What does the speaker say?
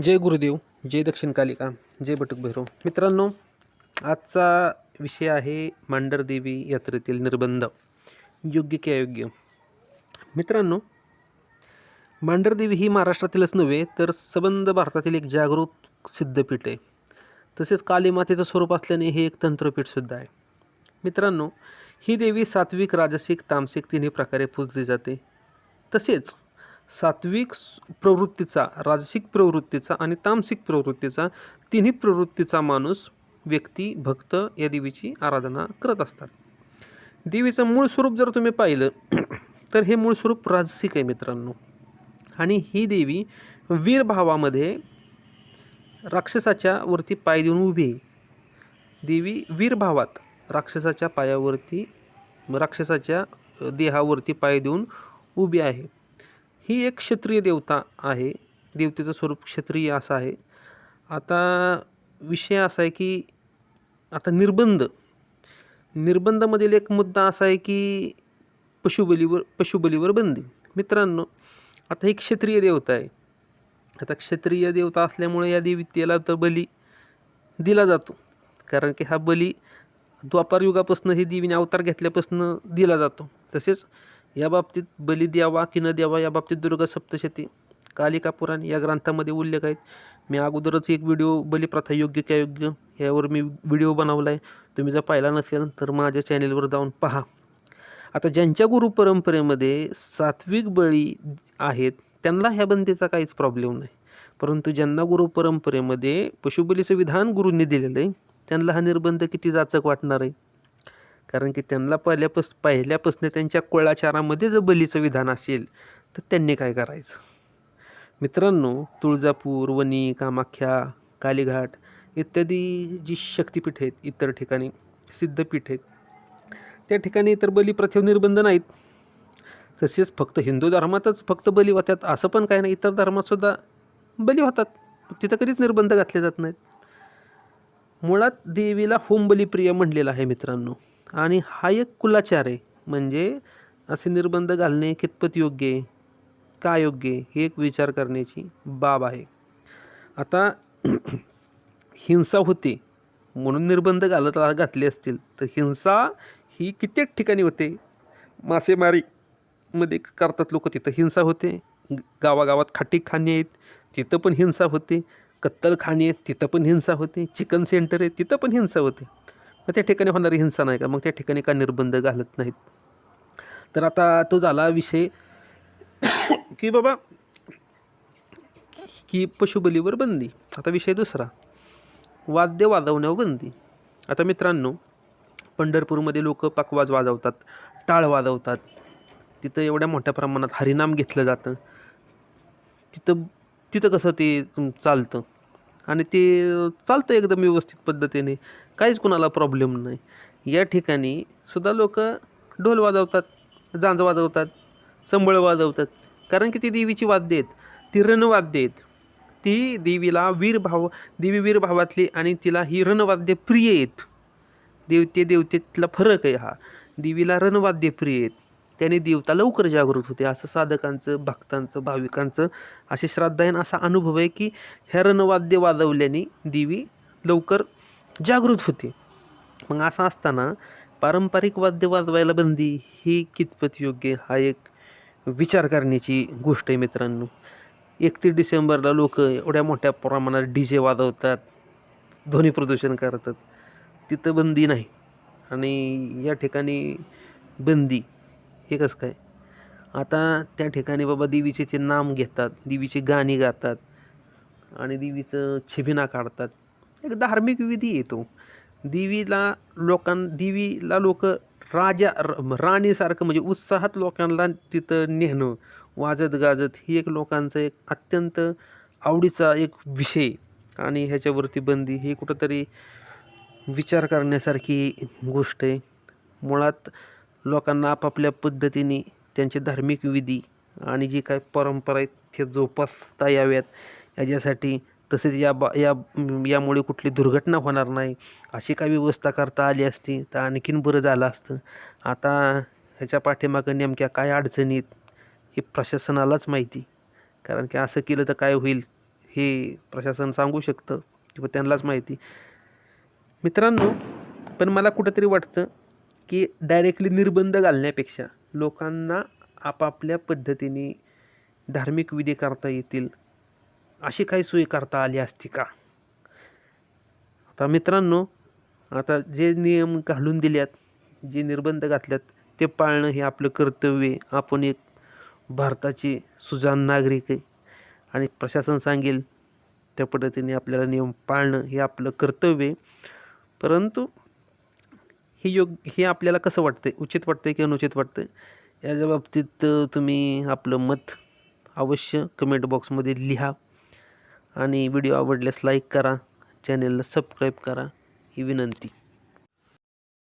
जय गुरुदेव जय दक्षिण कालिका जय बटुक भैरव. मित्रांनो आजचा विषय आहे मांडरदेवी यात्रेतील निर्बंध. योग्य की अयोग्य? मित्रांनो मांडरदेवी ही महाराष्ट्रातीलच नव्हे तर सबंध भारतातील एक जागृत सिद्धपीठ आहे. तसेच कालीमातेचं स्वरूप असल्याने हे एक तंत्रपीठसुद्धा आहे. मित्रांनो ही देवी सात्विक राजसिक तामसिक तिन्ही प्रकारे पूजली जाते. तसेच सात्विक प्रवृत्तीचा राजसिक प्रवृत्तीचा आणि तामसिक प्रवृत्तीचा तिन्ही प्रवृत्तीचा माणूस व्यक्ती भक्त या देवीची आराधना करत असतात. देवीचं मूळ स्वरूप जर तुम्ही पाहिलं तर हे मूळ स्वरूप राजसिक आहे मित्रांनो. आणि ही देवी वीरभावामध्ये राक्षसाच्या वरती पाय देऊन उभी आहे. देवी वीरभावात राक्षसाच्या पायावरती राक्षसाच्या देहावरती पाय देऊन उभी आहे. ही एक क्षत्रिय देवता आहे. देवतेचं स्वरूप क्षत्रिय असं आहे. आता विषय असा आहे की आता निर्बंध. निर्बंधामधील एक मुद्दा असा आहे की पशुबलीवर पशुबलीवर बंदी. मित्रांनो आता ही क्षत्रिय देवता आहे. आता क्षत्रिय देवता असल्यामुळे या देवीतेला तर बली दिला जातो. कारण की हा बली द्वापार युगापासून ही देवीने अवतार घेतल्यापासून दिला जातो. तसेच या बाबतीत बली द्यावा की न द्यावा या बाबतीत दुर्गा सप्तशती कालिका पुराण या ग्रंथामध्ये उल्लेख आहेत. मी अगोदरच एक व्हिडिओ बलिप्रथा योग्य की अयोग्य यावर मी व्हिडिओ बनवला आहे तुम्ही जर पाहिला नसेल तर माझ्या चॅनेलवर जाऊन पहा. आता ज्यांच्या गुरु परंपरेमध्ये सात्विक बळी आहेत त्यांना ह्या बंदीचा काहीच प्रॉब्लेम नाही. परंतु ज्यांना गुरु परंपरेमध्ये पशुबलीचं विधान गुरूंनी दिलेलं आहे त्यांना हा निर्बंध किती जाचक वाटणार आहे? कारण की त्यांना पहिल्यापास पहिल्यापासून त्यांच्या कुळाचारामध्ये जर बलीचं विधान असेल तर त्यांनी काय करायचं? मित्रांनो तुळजापूर वणी कामाख्या कालीघाट इत्यादी जी शक्तिपीठ आहेत इतर ठिकाणी सिद्धपीठ आहेत त्या ठिकाणी तर बलिप्रथेवर निर्बंध नाहीत. तसेच फक्त हिंदू धर्मातच फक्त बली होतात असं पण काय नाही. इतर धर्मातसुद्धा बली होतात. तिथं कधीच निर्बंध घातले जात नाहीत. मुळात देवीला होम बलिप्रिय म्हणलेलं आहे मित्रांनो. आणि हा एक कुलाचार आहे. म्हणजे असे निर्बंध घालणे कितपत योग्य आहे? का योग्य आहे? हे एक विचार करण्याची बाब आहे. आता हिंसा होते म्हणून निर्बंध घालत घातले असतील तर हिंसा ही कित्येक ठिकाणी होते. मासेमारीमध्ये करतात लोक तिथं हिंसा होते. ग- गावागावात खाटी खाणी आहेत तिथं पण हिंसा होते. कत्तलखाने आहेत तिथं पण हिंसा होते. चिकन सेंटर आहे तिथं पण हिंसा होते. मग त्या ठिकाणी होणारी हिंसा नाही का? मग त्या ठिकाणी का निर्बंध घालत नाहीत? तर आता तो झाला विषय की बाबा की पशुबलीवर बंदी. आता विषय दुसरा. वाद्य वाजवण्यावर बंदी. आता मित्रांनो पंढरपूरमध्ये लोक पकवाज वाजवतात टाळ वाजवतात. तिथं एवढ्या मोठ्या प्रमाणात हरिनाम घेतलं जातं. तिथं तिथं कसं ते चालतं? आणि ते चालतं एकदम व्यवस्थित पद्धतीने. काहीच कुणाला प्रॉब्लेम नाही. या ठिकाणी सुद्धा लोक ढोल वाजवतात जांज वाजवतात संबळ वाजवतात. कारण की ती देवीची वाद्य आहेत. ती रणवाद्य आहेत. ती देवीला वीरभाव देवी वीरभावातली आणि तिला ही रणवाद्य प्रिय आहेत. देवते देवतेतला फरक आहे हा. देवीला रणवाद्य प्रिय आहेत. त्याने देवता लवकर जागृत होते. असं साधकांचं भक्तांचं भाविकांचं असे श्राद्धायन असा अनुभव आहे की हे रणवाद्य वाजवल्याने देवी लवकर जागृत होते. मग असं असताना पारंपरिक वाद्य वाजवायला बंदी ही कितपत योग्य हा एक विचार करण्याची गोष्ट आहे मित्रांनो. एकतीस डिसेंबरला लोक एवढ्या मोठ्या प्रमाणात डी जे वाजवतात ध्वनी प्रदूषण करतात. तिथं बंदी नाही. आणि या ठिकाणी बंदी हे कसं काय? आता त्या ठिकाणी बाबा देवीचे ते नाम घेतात देवीची गाणी गातात आणि देवीचं छिबिना काढतात. एक धार्मिक विधी येतो देवीला लोकां देवीला लोक राजा र- राणीसारखं म्हणजे उत्साहात लोकांना तिथं नेणं वाजत गाजत ही एक लोकांचं एक अत्यंत आवडीचा एक विषय. आणि ह्याच्यावरती बंदी ही कुठंतरी विचार करण्यासारखी गोष्ट आहे. मुळात लोकांना आपापल्या पद्धतीने त्यांचे धार्मिक विधी आणि जी काय परंपरा आहेत ते जोपासता याव्यात. याच्यासाठी तसेच या बा या यामुळे कुठली दुर्घटना होणार नाही अशी काय व्यवस्था करता आली असती तर आणखीन बरं झालं असतं. आता ह्याच्या पाठीमागं नेमक्या काय अडचणीत हे प्रशासनालाच माहिती. कारण की असं केलं तर काय होईल हे प्रशासन सांगू शकतं किंवा त्यांनाच माहिती. मित्रांनो पण मला कुठंतरी वाटतं की डायरेक्टली निर्बंध घालण्यापेक्षा लोकांना आपापल्या पद्धतीने धार्मिक विधी करता येतील अशी काही सोय करता आली असती का? आता मित्रांनो आता जे नियम घालून दिल्यात जे निर्बंध घातल्यात ते पाळणं हे आपलं कर्तव्य आहे. आपण एक भारताचे सुजाण नागरिक आहे आणि प्रशासन सांगेल त्या पद्धतीने आपल्याला नियम पाळणं हे आपलं कर्तव्य आहे. परंतु हे योग हे आपल्याला कसं वाटतं आहे उचित वाटतं आहे की अनुचित वाटतं आहे याच्या बाबतीत तुम्ही आपलं मत अवश्य कमेंट बॉक्समध्ये लिहा आणि व्हिडिओ आवडल्यास लाईक करा. चॅनेलला सबस्क्राईब करा. ही विनंती.